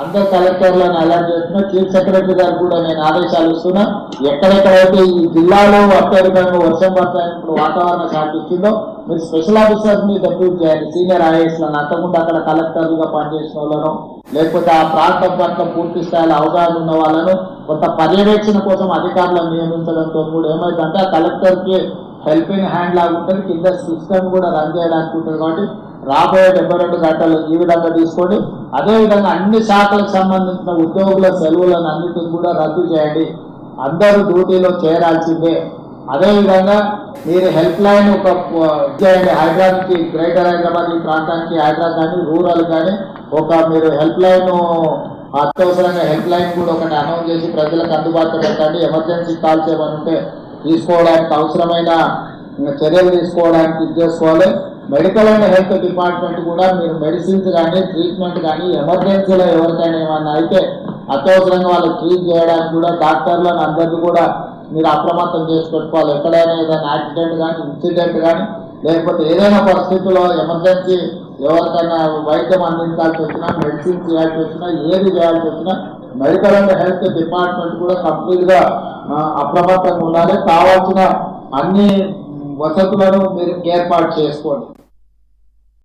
అందరు కలెక్టర్లను అలర్ట్ చేస్తున్నా. చీఫ్ సెక్రటరీ గారు కూడా నేను ఆదేశాలు ఇస్తున్నా. ఎక్కడెక్కడైతే ఈ జిల్లాలో అత్యధికంగా వర్షం పడతాయని వాతావరణ శాఖ ఇచ్చిందో మీరు స్పెషల్ ఆఫీసర్స్ని డెప్యూట్ చేయండి. సీనియర్ ఐఏఎస్లను అంతకుముందు అక్కడ కలెక్టర్లుగా పనిచేసిన వాళ్ళను లేకపోతే ఆ ప్రాంతం పట్ల పూర్తి స్థాయిలో అవగాహన ఉన్న వాళ్ళను కొంత పర్యవేక్షణ కోసం అధికారులను నియమించడంతో కూడా ఏమైందంటే ఆ కలెక్టర్కి హెల్పింగ్ హ్యాండ్ లాగా ఉంటుంది. కింద సిస్టమ్ కూడా రన్ చేయడానికి ఉంటుంది కాబట్టి రాబోయే డెబ్బై రెండు గంటలు ఈ విధంగా తీసుకొని అదేవిధంగా అన్ని శాఖలకు సంబంధించిన ఉద్యోగుల సెలవులను అన్నిటిని కూడా రద్దు చేయండి. అందరూ డ్యూటీలో చేరాల్సిందే. అదేవిధంగా మీరు హెల్ప్ లైన్ ఒక చేయండి. హైదరాబాద్కి గ్రేటర్ హైదరాబాద్ ఈ ప్రాంతానికి హైదరాబాద్ కానీ రూరల్ కానీ ఒక మీరు హెల్ప్ లైన్ అత్యవసరంగా హెల్ప్ లైన్ కూడా ఒకటి అనౌన్స్ చేసి ప్రజలకు అందుబాటులో పెట్టండి. ఎమర్జెన్సీ కాల్స్ ఏమైనా ఉంటే తీసుకోవడానికి అవసరమైన చర్యలు తీసుకోవడానికి ఇది చేసుకోవాలి. మెడికల్ అండ్ హెల్త్ డిపార్ట్మెంట్ కూడా మీరు మెడిసిన్స్ కానీ ట్రీట్మెంట్ కానీ ఎమర్జెన్సీలో ఎవరికైనా ఏమన్నా అయితే అత్యవసరంగా వాళ్ళకి ట్రీట్ చేయడానికి కూడా డాక్టర్లను అందరినీ కూడా మీరు అప్రమత్తం చేసి పెట్టుకోవాలి. ఎక్కడైనా ఏదైనా యాక్సిడెంట్ కానీ ఇన్సిడెంట్ కానీ లేకపోతే ఏదైనా పరిస్థితుల్లో ఎమర్జెన్సీ ఎవరికైనా వైద్యం అందించాల్సి వచ్చినా మెడిసిన్ చేయాల్సి వచ్చినా ఏది చేయాల్సి వచ్చినా మెడికల్ అండ్ హెల్త్ డిపార్ట్మెంట్ కూడా కంప్లీట్గా అప్రమత్తంగా ఉండాలి. కావాల్సిన అన్ని వసతులను మీరు ఏర్పాటు చేసుకోండి.